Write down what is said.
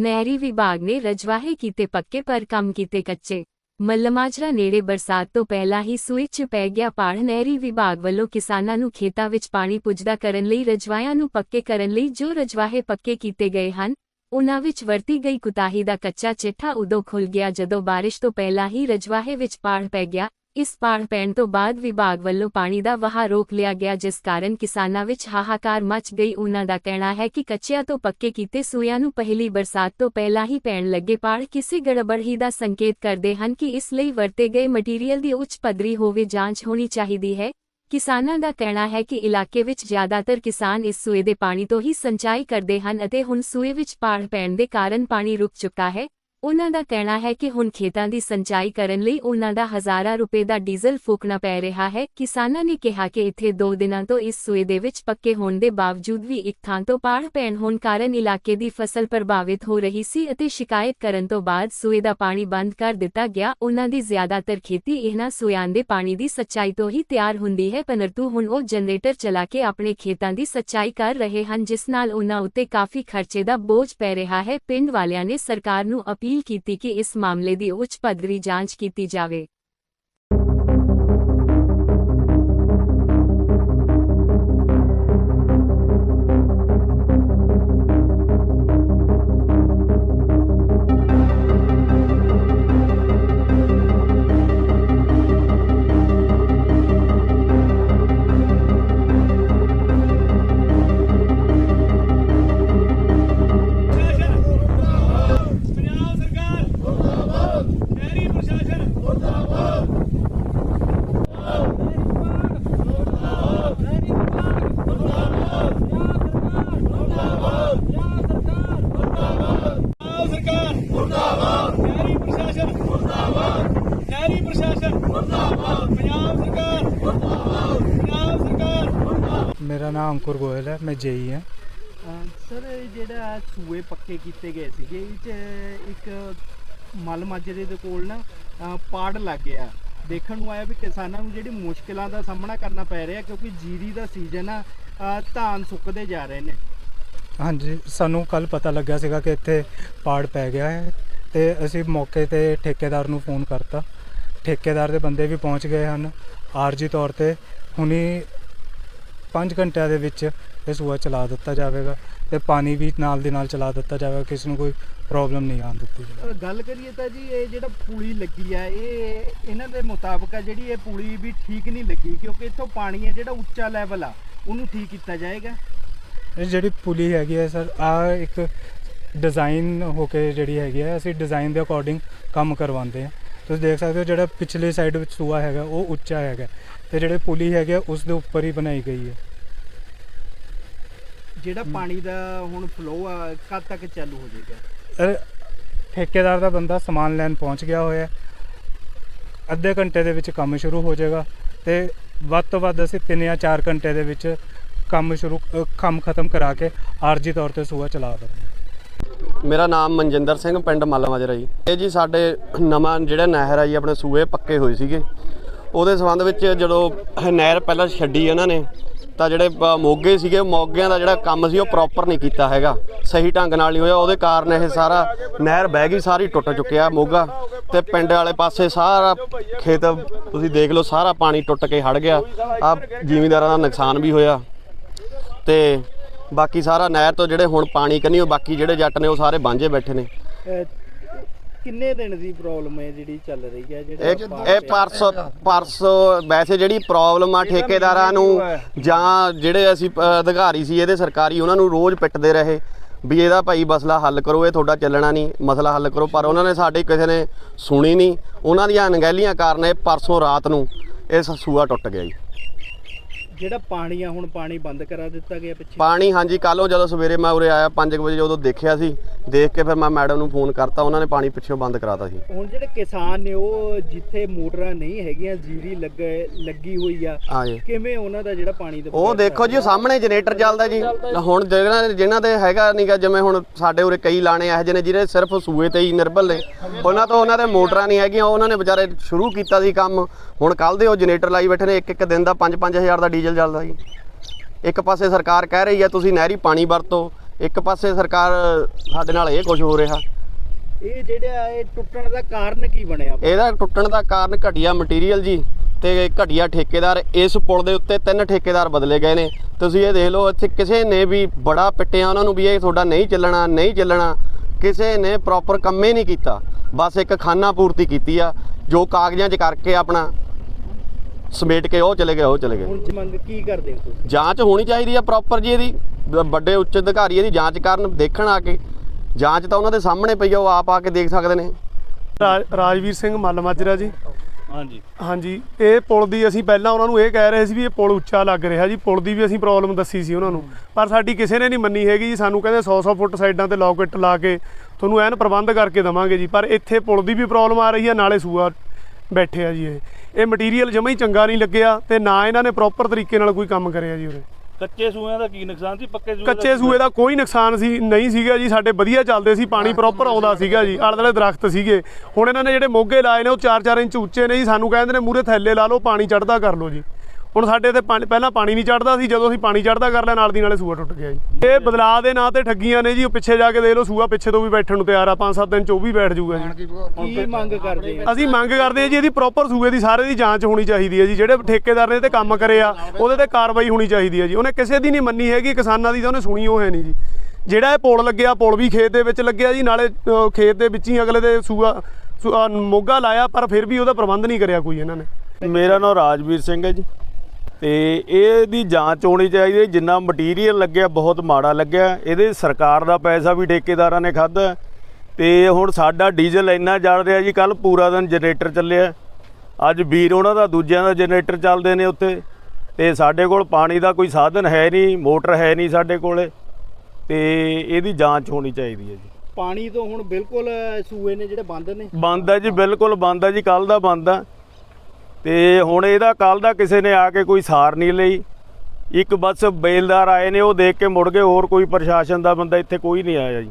ਨਹਿਰੀ ਵਿਭਾਗ ਨੇ ਰਜਵਾਹੇ ਕੀਤੇ ਪੱਕੇ ਪਰ ਕੰਮ ਕੀਤੇ ਕੱਚੇ। ਮੱਲਮਾਜਰਾ ਨੇੜੇ ਬਰਸਾਤ ਤੋਂ ਪਹਿਲਾਂ ਹੀ ਸੂਏ 'ਚ ਪੈ ਗਿਆ ਪਾੜ। ਨਹਿਰੀ ਵਿਭਾਗ ਵੱਲੋਂ ਕਿਸਾਨਾਂ ਨੂੰ ਖੇਤਾਂ ਵਿੱਚ ਪਾਣੀ ਪੁੱਜਦਾ ਕਰਨ ਲਈ ਰਜਵਾਹਿਆਂ ਨੂੰ ਪੱਕੇ ਕਰਨ ਲਈ ਜੋ ਰਜਵਾਹੇ ਪੱਕੇ ਕੀਤੇ ਗਏ ਹਨ ਉਨ੍ਹਾਂ ਵਿੱਚ ਵਰਤੀ ਗਈ ਕੁਤਾਹੀ ਦਾ ਕੱਚਾ ਚਿੱਠਾ ਉਦੋਂ ਖੁੱਲ ਗਿਆ ਜਦੋਂ ਬਾਰਿਸ਼ ਤੋਂ ਪਹਿਲਾਂ ਹੀ ਰਜਵਾਹੇ ਵਿੱਚ ਪਾੜ ਪੈ ਗਿਆ। ਇਸ ਪਾੜ ਪੈਣ ਤੋਂ ਬਾਅਦ ਵਿਭਾਗ ਵੱਲੋਂ ਪਾਣੀ ਦਾ ਵਹਾਅ ਰੋਕ ਲਿਆ ਗਿਆ, ਜਿਸ ਕਾਰਨ ਕਿਸਾਨਾਂ ਵਿੱਚ ਹਾਹਾਕਾਰ ਮਚ ਗਈ। ਉਨ੍ਹਾਂ ਦਾ ਕਹਿਣਾ ਹੈ ਕਿ ਕੱਚਿਆਂ ਤੋਂ ਪੱਕੇ ਕੀਤੇ ਸੂਇਆਂ ਨੂੰ ਪਹਿਲੀ ਬਰਸਾਤ ਤੋਂ ਪਹਿਲਾਂ ਹੀ ਪੈਣ ਲੱਗੇ ਪਾੜ ਕਿਸੇ ਗੜਬੜਹੀ ਦਾ ਸੰਕੇਤ ਕਰਦੇ ਹਨ ਕਿ ਇਸ ਲਈ ਵਰਤੇ ਗਏ ਮਟੀਰੀਅਲ ਦੀ ਉੱਚ ਪੱਧਰੀ ਹੋਵੇ, ਜਾਂਚ ਹੋਣੀ ਚਾਹੀਦੀ ਹੈ। ਕਿਸਾਨਾਂ ਦਾ ਕਹਿਣਾ ਹੈ ਕਿ ਇਲਾਕੇ ਵਿੱਚ ਜ਼ਿਆਦਾਤਰ ਕਿਸਾਨ ਇਸ ਸੂਏ ਦੇ ਪਾਣੀ ਤੋਂ ਹੀ ਸਿੰਚਾਈ ਕਰਦੇ ਹਨ ਅਤੇ ਹੁਣ ਸੂਏ ਵਿੱਚ ਪਾੜ ਪੈਣ ਦੇ ਕਾਰਨ ਪਾਣੀ ਰੁਕ ਚੁੱਕਾ ਹੈ। ਉਨ੍ਹਾਂ ਦਾ ਕਹਿਣਾ ਹੈ ਕਿ ਹੁਣ ਖੇਤਾਂ ਦੀ ਸਿੰਚਾਈ ਕਰਨ ਲਈ ਉਨ੍ਹਾਂ ਦਾ ਹਜ਼ਾਰਾਂ ਰੁਪਏ ਦਾ ਡੀਜ਼ਲ ਫੂਕਣਾ ਪੈ ਰਿਹਾ ਹੈ। ਕਿਸਾਨਾਂ ਨੇ ਕਿਹਾ ਕਿ ਇੱਥੇ 2 ਦਿਨਾਂ ਤੋਂ ਇਸ ਸੂਏ ਦੇ ਵਿੱਚ ਪੱਕੇ ਹੋਣ ਦੇ ਬਾਵਜੂਦ ਵੀ ਇੱਕ ਥਾਂ ਤੋਂ ਪਾੜ ਪੈਣ ਹੋਣ ਕਾਰਨ ਇਲਾਕੇ ਦੀ ਫਸਲ ਪ੍ਰਭਾਵਿਤ ਹੋ ਰਹੀ ਸੀ ਅਤੇ ਸ਼ਿਕਾਇਤ ਕਰਨ ਤੋਂ ਬਾਅਦ ਸੂਏ ਦਾ ਪਾਣੀ ਬੰਦ ਕਰ ਦਿੱਤਾ ਗਿਆ। ਉਹਨਾਂ ਦੀ ਜ਼ਿਆਦਾਤਰ ਖੇਤੀ ਇਹਨਾਂ ਸੂਇਆਂ ਦੇ ਪਾਣੀ ਦੀ ਸੱਚਾਈ ਤੋਂ ਹੀ ਤਿਆਰ ਹੁੰਦੀ ਹੈ। ਪਰੰਤੂ ਹੁਣ ਉਹ ਜਨਰੇਟਰ ਚਲਾ ਕੇ ਆਪਣੇ ਖੇਤਾਂ ਦੀ ਸੱਚਾਈ ਕਰ ਰਹੇ ਹਨ, ਜਿਸ ਨਾਲ ਉਨ੍ਹਾਂ ਉੱਤੇ ਕਾਫੀ ਖਰਚੇ ਦਾ ਬੋਝ ਪੈ ਰਿਹਾ ਹੈ। ਪਿੰਡ ਵਾਲਿਆਂ ਨੇ ਸਰਕਾਰ ਨੂੰ ਅਪੀਲ ਕੀਤੀ ਕਿ ਇਸ ਮਾਮਲੇ ਦੀ ਉੱਚ ਪੱਧਰੀ ਜਾਂਚ ਕੀਤੀ ਜਾਵੇ। ਮੇਰਾ ਨਾਮ ਅੰਕੁਰ ਗੋਇਲ ਹੈ ਮੈਂ ਜੇਈ ਹਾਂ ਸਰ ਜਿਹੜਾ ਸੂਏ ਪੱਕੇ ਕੀਤੇ ਗਏ ਸੀਗੇ ਇਹ ਚ ਇੱਕ ਮਲ ਮਾਜਰੇ ਦੇ ਕੋਲ ਨਾ ਪਾੜ ਲੱਗ ਗਿਆ। ਦੇਖਣ ਨੂੰ ਆਇਆ ਵੀ ਕਿਸਾਨਾਂ ਨੂੰ ਜਿਹੜੀ ਮੁਸ਼ਕਲਾਂ ਦਾ ਸਾਹਮਣਾ ਕਰਨਾ ਪੈ ਰਿਹਾ, ਕਿਉਂਕਿ ਜੀਰੀ ਦਾ ਸੀਜ਼ਨ ਆ ਧਾਨ ਸੁੱਕਦੇ ਜਾ ਰਹੇ ਨੇ। ਹਾਂਜੀ, ਸਾਨੂੰ ਕੱਲ ਪਤਾ ਲੱਗਿਆ ਸੀਗਾ ਕਿ ਇੱਥੇ ਪਾੜ ਪੈ ਗਿਆ ਹੈ ਤੇ ਅਸੀਂ ਮੌਕੇ ਤੇ ਠੇਕੇਦਾਰ ਨੂੰ ਫੋਨ ਕਰਤਾ। ਠੇਕੇਦਾਰ ਦੇ ਬੰਦੇ ਵੀ ਪਹੁੰਚ ਗਏ ਹਨ, ਆਰਜੀ ਤੌਰ ਤੇ। ਹੁਣੀ 5 ਘੰਟਿਆਂ ਦੇ ਵਿੱਚ ਇਹ ਸੂਆ ਚਲਾ ਦਿੱਤਾ ਜਾਵੇਗਾ। ਤੇ ਪਾਣੀ ਵੀ ਨਾਲ ਦੀ ਨਾਲ ਚਲਾ ਦਿੱਤਾ ਜਾਵੇਗਾ ਕਿਸੇ ਨੂੰ ਕੋਈ ਪ੍ਰੋਬਲਮ ਨਹੀਂ ਆਉਣ ਦਿੱਤੀ ਅਹ, ਗੱਲ ਕਰੀਏ ਤਾਂ ਜੀ ਇਹ ਜਿਹੜਾ ਪੁਲੀ ਲੱਗੀ ਆ ਇਹ ਇਹਨਾਂ ਦੇ ਮੁਤਾਬਕ ਆ ਜਿਹੜੀ ਇਹ ਪੁਲੀ ਵੀ ਠੀਕ ਨਹੀਂ ਲੱਗੀ ਕਿਉਂਕਿ ਇੱਥੋਂ ਪਾਣੀ ਹੈ ਜਿਹੜਾ ਉੱਚਾ ਲੈਵਲ ਆ ਉਹਨੂੰ ਠੀਕ ਕੀਤਾ ਜਾਏਗਾ। ਇਹ ਜਿਹੜੀ ਪੁਲੀ ਹੈਗੀ ਹੈ ਸਰ ਆ ਇੱਕ ਡਿਜ਼ਾਈਨ ਹੋ ਕੇ ਜਿਹੜੀ ਹੈਗੀ ਹੈ ਅਸੀਂ ਡਿਜ਼ਾਈਨ ਦੇ ਅਕੋਰਡਿੰਗ ਕੰਮ ਕਰਵਾਉਂਦੇ ਹਾਂ ਤੁਸੀਂ ਦੇਖ ਸਕਦੇ ਹੋ ਜਿਹੜਾ ਪਿਛਲੇ ਸਾਈਡ ਵਿੱਚ ਸੂਆ ਹੈਗਾ ਉਹ ਉੱਚਾ ਹੈਗਾ। ਤੇ ਜਿਹੜੇ ਪੁਲੀ ਹੈਗੇ ਉਸ ਦੇ ਉੱਪਰ ਹੀ ਬਣਾਈ ਗਈ ਹੈ। ਜਿਹੜਾ ਪਾਣੀ ਦਾ ਹੁਣ ਫਲੋ ਆ ਕਦ ਤੱਕ ਚਾਲੂ ਹੋ ਜਾਏਗਾ? ਠੇਕੇਦਾਰ ਦਾ ਬੰਦਾ ਸਮਾਨ ਲੈਣ ਪਹੁੰਚ ਗਿਆ ਹੋਇਆ ਹੈ। ਅੱਧੇ ਘੰਟੇ ਦੇ ਵਿੱਚ ਕੰਮ ਸ਼ੁਰੂ ਹੋ ਜਾਏਗਾ ਤੇ ਵੱਧ ਤੋਂ ਵੱਧ ਅਸੀਂ 3 ਜਾਂ 4 ਘੰਟੇ ਦੇ ਵਿੱਚ ਕੰਮ ਸ਼ੁਰੂ ਕੰਮ ਖਤਮ ਕਰਾ ਕੇ ਆਰਜੀ ਤੌਰ ਤੇ ਸੂਆ ਚਲਾ ਦਾਂਗੇ ਮੇਰਾ ਨਾਮ ਮਨਜਿੰਦਰ ਸਿੰਘ ਪਿੰਡ ਮੱਲ ਮਾਜਰਾ ਜੀ। ਇਹ ਜੀ ਸਾਡੇ ਨਵਾਂ ਜਿਹੜਾ ਨਹਿਰ ਆ ਜੀ ਆਪਣੇ ਸੂਏ ਪੱਕੇ ਹੋਏ ਸੀਗੇ। ਉਹਦੇ ਸੰਬੰਧ ਵਿੱਚ ਜਦੋਂ ਨਹਿਰ ਪਹਿਲਾਂ ਛੱਡੀ ਇਹਨਾਂ ਨੇ ਤਾਂ ਜਿਹੜੇ ਮੋਗੇ ਸੀਗੇ, ਮੋਗਿਆਂ ਦਾ ਜਿਹੜਾ ਕੰਮ ਸੀ, ਉਹ ਪ੍ਰੋਪਰ ਨਹੀਂ ਕੀਤਾ ਹੈਗਾ। ਸਹੀ ਢੰਗ ਨਾਲ ਨਹੀਂ ਹੋਇਆ, ਉਹਦੇ ਕਾਰਨ ਇਹ ਸਾਰਾ ਨਹਿਰ ਬਹਿ ਗਈ, ਸਾਰੀ ਟੁੱਟ ਚੁੱਕਿਆ ਮੋਗਾ। ਤੇ ਪਿੰਡ ਵਾਲੇ ਪਾਸੇ ਸਾਰਾ ਖੇਤ, ਤੁਸੀਂ ਦੇਖ ਲਓ, ਸਾਰਾ ਪਾਣੀ ਟੁੱਟ ਕੇ ਹੜ ਗਿਆ। ਆ ਜ਼ਿਮੀਂਦਾਰਾਂ ਦਾ ਨੁਕਸਾਨ ਵੀ ਹੋਇਆ। ਤੇ ਬਾਕੀ ਸਾਰਾ ਨਹਿਰ ਤੋਂ ਜਿਹੜੇ ਹੁਣ ਪਾਣੀ ਕੰਨੀ ਉਹ ਬਾਕੀ ਜਿਹੜੇ ਜੱਟ ਨੇ, ਉਹ ਸਾਰੇ ਬਾਂਝੇ ਬੈਠੇ ਨੇ। ਕਿੰਨੇ ਦਿਨ ਦੀ ਪ੍ਰੋਬਲਮ ਹੈ ਜਿਹੜੀ ਚੱਲ ਰਹੀ ਹੈ ਜਿਹੜਾ ਇਹ? ਪਰਸੋਂ ਪਰਸੋਂ ਵੈਸੇ ਜਿਹੜੀ ਪ੍ਰੋਬਲਮ ਆ ਠੇਕੇਦਾਰਾਂ ਨੂੰ ਜਾਂ ਜਿਹੜੇ ਅਸੀਂ ਅਧਿਕਾਰੀ ਸੀ ਇਹਦੇ ਸਰਕਾਰੀ ਉਹਨਾਂ ਨੂੰ ਰੋਜ਼ ਪਿੱਟਦੇ ਰਹੇ ਵੀ ਇਹਦਾ ਭਾਈ ਮਸਲਾ ਹੱਲ ਕਰੋ ਇਹ ਤੁਹਾਡਾ ਚੱਲਣਾ ਨਹੀਂ ਮਸਲਾ ਹੱਲ ਕਰੋ ਪਰ ਉਹਨਾਂ ਨੇ ਸਾਡੀ ਕਿਸੇ ਨੇ ਸੁਣੀ ਨਹੀਂ। ਉਹਨਾਂ ਦੀਆਂ ਅਣਗਹਿਲੀਆਂ ਕਾਰਨ ਇਹ ਪਰਸੋਂ ਰਾਤ ਨੂੰ ਇਹ ਸੂਆ ਟੁੱਟ ਗਿਆ ਜੀ। ਜਿਹੜਾ ਪਾਣੀ ਆ ਹੁਣ ਪਾਣੀ ਬੰਦ ਕਰਾ ਦਿੱਤਾ ਗਿਆ ਪਿੱਛੇ? ਪਾਣੀ ਹਾਂਜੀ ਕੱਲੋਂ ਜਦੋਂ ਸਵੇਰੇ ਮੈਂ ਉਰੇ ਆਇਆ 5 ਵਜੇ ਜਦੋਂ ਦੇਖਿਆ ਸੀ ਦੇਖ ਕੇ ਫਿਰ ਮੈਂ ਮੈਡਮ ਨੂੰ ਫੋਨ ਕਰਤਾ ਉਹਨਾਂ ਨੇ ਪਾਣੀ ਪਿੱਛੋਂ ਬੰਦ ਕਰਾਤਾ ਸੀ। ਹੁਣ ਜਿਹੜੇ ਕਿਸਾਨ ਨੇ ਉਹ ਜਿੱਥੇ ਮੋਟਰਾਂ ਨਹੀਂ ਹੈਗੀਆਂ ਜੀਰੀ ਲੱਗ ਲੱਗੀ ਹੋਈ ਆ ਹਾਂਜੀ ਕਿਵੇਂ ਉਹਨਾਂ ਦਾ ਜਿਹੜਾ ਪਾਣੀ ਦਾ ਉਹ ਦੇਖੋ ਜੀ ਉਹ ਸਾਹਮਣੇ ਜਨਰੇਟਰ ਚੱਲਦਾ ਜੀ। ਹੁਣ ਜਿਹੜਾ ਜਿਨ੍ਹਾਂ ਦੇ ਹੈਗਾ ਨਹੀਂਗਾ ਜਿਵੇਂ ਹੁਣ ਸਾਡੇ ਉਰੇ ਕਈ ਲਾਣੇ ਇਹੋ ਜਿਹੇ ਨੇ ਜਿਹੜੇ ਸਿਰਫ ਸੂਏ ਤੇ ਹੀ ਨਿਰਭਰ ਨੇ ਉਹਨਾਂ ਤੋਂ ਉਹਨਾਂ ਦੇ ਮੋਟਰਾਂ ਨਹੀਂ ਹੈਗੀਆਂ ਉਹਨਾਂ ਨੇ ਵਿਚਾਰੇ ਸ਼ੁਰੂ ਕੀਤਾ ਸੀ ਕੰਮ। ਹੁਣ ਕੱਲ ਦੇ ਉਹ ਜਨਰੇਟਰ ਲਾਈ ਬੈਠੇ ਨੇ ਇੱਕ ਇੱਕ ਦਿਨ ਦਾ 5-5000 ਦਾ ਡੀਜ਼ਲ ਚੱਲਦਾ ਜੀ। ਇੱਕ ਪਾਸੇ ਸਰਕਾਰ ਕਹਿ ਰਹੀ ਹੈ ਤੁਸੀਂ ਨਹਿਰੀ ਪਾਣੀ ਵਰਤੋ। ਇੱਕ ਪਾਸੇ ਸਰਕਾਰ ਸਾਡੇ ਨਾਲ ਇਹ ਕੁਝ ਹੋ ਰਿਹਾ। ਇਹ ਜਿਹੜਾ ਇਹ ਟੁੱਟਣ ਦਾ ਕਾਰਨ ਕੀ ਬਣਿਆ? ਇਹਦਾ ਟੁੱਟਣ ਦਾ ਕਾਰਨ ਘਟੀਆ ਮਟੀਰੀਅਲ ਜੀ ਤੇ ਘਟੀਆ ਠੇਕੇਦਾਰ। ਇਸ ਪੁਲ ਦੇ ਉੱਤੇ ਤਿੰਨ ਠੇਕੇਦਾਰ ਬਦਲੇ ਗਏ ਨੇ। ਤੁਸੀਂ ਇਹ ਦੇਖ ਲਓ ਇੱਥੇ ਕਿਸੇ ਨੇ ਵੀ ਬੜਾ ਪਿੱਟਿਆ ਉਹਨਾਂ ਨੂੰ ਵੀ ਇਹ ਤੁਹਾਡਾ ਨਹੀਂ ਚੱਲਣਾ ਨਹੀਂ ਚੱਲਣਾ। ਕਿਸੇ ਨੇ ਪ੍ਰੋਪਰ ਕੰਮੇ ਨਹੀਂ ਕੀਤਾ। ਬਸ ਇੱਕ ਖਾਨਾ ਪੂਰਤੀ ਕੀਤੀ ਆ ਜੋ ਕਾਗਜ਼ਾਂ 'ਚ ਕਰਕੇ ਆਪਣਾ ਸਮੇਟ ਕੇ ਉਹ ਚਲੇ ਗਏ ਉਹ ਚਲੇ ਗਏ। ਹੁਣ ਮੰਗ ਕੀ ਕਰਦੇ ਹੋ ਤੁਸੀਂ? ਜਾਂਚ ਹੋਣੀ ਚਾਹੀਦੀ ਆ ਪ੍ਰੋਪਰ ਜੀ ਇਹਦੀ। ਵੱਡੇ ਉੱਚ ਅਧਿਕਾਰੀ ਇਹਦੀ ਜਾਂਚ ਕਰਨ ਦੇਖਣ ਆ ਕੇ। ਜਾਂਚ ਤਾਂ ਉਹਨਾਂ ਦੇ ਸਾਹਮਣੇ ਪਈ ਆ ਉਹ ਆਪ ਆ ਕੇ ਦੇਖ ਸਕਦੇ ਨੇ। ਰਾਜ- ਰਾਜਵੀਰ ਸਿੰਘ ਮੱਲ ਮਾਜਰਾ ਜੀ। ਹਾਂਜੀ। ਹਾਂਜੀ ਇਹ ਪੁਲ ਦੀ ਅਸੀਂ ਪਹਿਲਾਂ ਉਹਨਾਂ ਨੂੰ ਇਹ ਕਹਿ ਰਹੇ ਸੀ ਵੀ ਇਹ ਪੁਲ ਉੱਚਾ ਲੱਗ ਰਿਹਾ ਜੀ। ਪੁਲ ਦੀ ਵੀ ਅਸੀਂ ਪ੍ਰੋਬਲਮ ਦੱਸੀ ਸੀ ਉਹਨਾਂ ਨੂੰ। ਪਰ ਸਾਡੀ ਕਿਸੇ ਨੇ ਨਹੀਂ ਮੰਨੀ ਹੈਗੀ ਜੀ। ਸਾਨੂੰ ਕਹਿੰਦੇ 100-100 ਫੁੱਟ ਸਾਈਡਾਂ ਤੇ ਲੌਕਟ ਲਾ ਕੇ ਤੁਹਾਨੂੰ ਐਨ ਪ੍ਰਬੰਧ ਕਰਕੇ ਦਵਾਂਗੇ ਜੀ। ਪਰ ਇੱਥੇ ਪੁਲ ਦੀ ਵੀ ਪ੍ਰੋਬਲਮ ਆ ਰਹੀ ਹੈ ਨਾਲੇ ਸੂਆ ਬੈਠੇ ਆ ਜੀ ਇਹ। ਇਹ ਮਟੀਰੀਅਲ ਜਮਾ ਹੀ ਚੰਗਾ ਨਹੀਂ ਲੱਗਿਆ ਤੇ ਨਾ ਇਹਨਾਂ ਨੇ ਪ੍ਰੋਪਰ ਤਰੀਕੇ ਨਾਲ ਕੋਈ ਕੰਮ ਕਰਿਆ ਜੀ ਉਰੇ। ਕੱਚੇ ਸੂਆਂ ਦਾ ਕੀ ਨੁਕਸਾਨ ਸੀ? ਪੱਕੇ ਸੂਏ ਕੱਚੇ ਸੂਏ ਦਾ ਕੋਈ ਨੁਕਸਾਨ ਸੀ ਨਹੀਂ ਸੀਗਾ ਜੀ। ਸਾਡੇ ਵਧੀਆ ਚੱਲਦੇ ਸੀ ਪਾਣੀ ਪ੍ਰੋਪਰ ਆਉਂਦਾ ਸੀਗਾ ਜੀ। ਆਲੇ ਦੁਆਲੇ ਦਰਖਤ ਸੀਗੇ। ਹੁਣ ਇਹਨਾਂ ਨੇ ਜਿਹੜੇ ਮੋਗੇ ਲਾਏ ਨੇ ਉਹ 4-4 ਇੰਚ ਉੱਚੇ ਨੇ ਜੀ। ਸਾਨੂੰ ਕਹਿੰਦੇ ਨੇ ਮੂਰੇ ਥੱਲੇ ਲਾ ਲਓ ਪਾਣੀ ਚੜਦਾ ਕਰ ਲਓ ਜੀ। ਹੁਣ ਸਾਡੇ ਤੇ ਪਾਣੀ- ਪਹਿਲਾਂ ਪਾਣੀ ਨਹੀਂ ਚੜਦਾ ਸੀ ਜਦੋਂ ਅਸੀਂ ਪਾਣੀ ਚੜਦਾ ਕਰ ਲਿਆ ਨਾਲ ਦੀ ਨਾਲੇ ਸੂਆ ਟੁੱਟ ਗਿਆ ਜੀ। ਇਹ ਬਦਲਾਅ ਦੇ ਨਾਂ ਤੇ ਠੱਗੀਆਂ ਨੇ ਜੀ ਉਹ ਪਿੱਛੇ ਜਾ ਕੇ ਦੇਖ ਲਓ ਸੂਆ ਪਿੱਛੇ ਤੋਂ ਵੀ ਬੈਠਣ ਨੂੰ ਤਿਆਰ ਆ 5-7 ਦਿਨ ਚ ਉਹ ਵੀ ਬੈਠ ਜਾਊਗਾ ਜੀ। ਕੀ ਮੰਗ ਕਰਦੇ ਆ? ਅਸੀਂ ਮੰਗ ਕਰਦੇ ਹਾਂ ਜੀ ਇਹਦੀ ਪ੍ਰੋਪਰ ਸੂਏ ਦੀ ਸਾਰੇ ਦੀ ਜਾਂਚ ਹੋਣੀ ਚਾਹੀਦੀ ਹੈ ਜੀ ਜਿਹੜੇ ਠੇਕੇਦਾਰ ਨੇ ਤੇ ਕੰਮ ਕਰੇ ਆ ਉਹਦੇ ਤੇ ਕਾਰਵਾਈ ਹੋਣੀ ਚਾਹੀਦੀ ਹੈ ਜੀ। ਉਹਨੇ ਕਿਸੇ ਦੀ ਨਹੀਂ ਮੰਨੀ ਹੈਗੀ ਕਿਸਾਨਾਂ ਦੀ ਤਾਂ ਉਹਨੇ ਸੁਣੀ ਉਹ ਹੈ ਨਹੀਂ ਜੀ। ਜਿਹੜਾ ਇਹ ਪੁਲ ਲੱਗਿਆ ਪੁਲ ਵੀ ਖੇਤ ਦੇ ਵਿੱਚ ਲੱਗਿਆ ਜੀ ਨਾਲੇ ਖੇਤ ਦੇ ਵਿੱਚ ਹੀ ਅਗਲੇ ਦੇ ਸੂਆ ਸੂਆ ਮੋਗਾ ਲਾਇਆ ਪਰ ਫਿਰ ਵੀ ਉਹਦਾ ਪ੍ਰਬੰਧ ਨਹੀਂ ਕਰਿਆ ਕੋਈ ਇਹਨਾਂ ਨੇ। ਮੇਰਾ ਨਾਮ ਰਾਜਵੀਰ ਸਿੰਘ ਹੈ ਜੀ। ਤੇ ਇਹਦੀ ਜਾਂਚ ਹੋਣੀ ਚਾਹੀਦੀ ਹੈ। ਜਿੰਨਾ ਮਟੀਰੀਅਲ ਲੱਗਿਆ ਬਹੁਤ ਮਾੜਾ ਲੱਗਿਆ। ਇਹਦੇ ਸਰਕਾਰ ਦਾ ਪੈਸਾ ਵੀ ਠੇਕੇਦਾਰਾਂ ਨੇ ਖਾਧਾ ਤੇ ਹੁਣ ਸਾਡਾ ਡੀਜ਼ਲ ਇੰਨਾ ਜਲ ਰਿਹਾ ਜੀ ਕੱਲ ਪੂਰਾ ਦਿਨ ਜਨਰੇਟਰ ਚੱਲਿਆ। ਅੱਜ ਵੀਰ ਉਹਨਾਂ ਦਾ ਦੂਜਿਆਂ ਦਾ ਜਨਰੇਟਰ ਚੱਲਦੇ ਨੇ ਉੱਥੇ। ਤੇ ਸਾਡੇ ਕੋਲ ਪਾਣੀ ਦਾ ਕੋਈ ਸਾਧਨ ਹੈ ਨਹੀਂ ਮੋਟਰ ਹੈ ਨਹੀਂ ਸਾਡੇ ਕੋਲੇ। ਤੇ ਇਹਦੀ ਜਾਂਚ ਹੋਣੀ ਚਾਹੀਦੀ ਹੈ ਜੀ। ਪਾਣੀ ਤੋਂ ਹੁਣ ਬਿਲਕੁਲ ਸੂਏ ਨੇ ਜਿਹੜੇ ਬੰਦ ਨੇ। ਬੰਦ ਹੈ ਜੀ ਬਿਲਕੁਲ ਬੰਦ ਹੈ ਜੀ ਕੱਲ ਦਾ ਬੰਦ ਆ। ਤੇ ਹੁਣ ਇਹਦਾ ਕੱਲ ਦਾ ਕਿਸੇ ਨੇ ਆ ਕੇ ਕੋਈ ਸਾਰ ਨਹੀਂ ਲਈ। ਇੱਕ ਬਸ ਬੇਲਦਾਰ ਆਏ ਨੇ, ਉਹ ਦੇਖ ਕੇ ਮੁੜ ਗਏ, ਹੋਰ ਕੋਈ ਪ੍ਰਸ਼ਾਸਨ ਦਾ ਬੰਦਾ ਇੱਥੇ ਕੋਈ ਨਹੀਂ ਆਇਆ ਜੀ।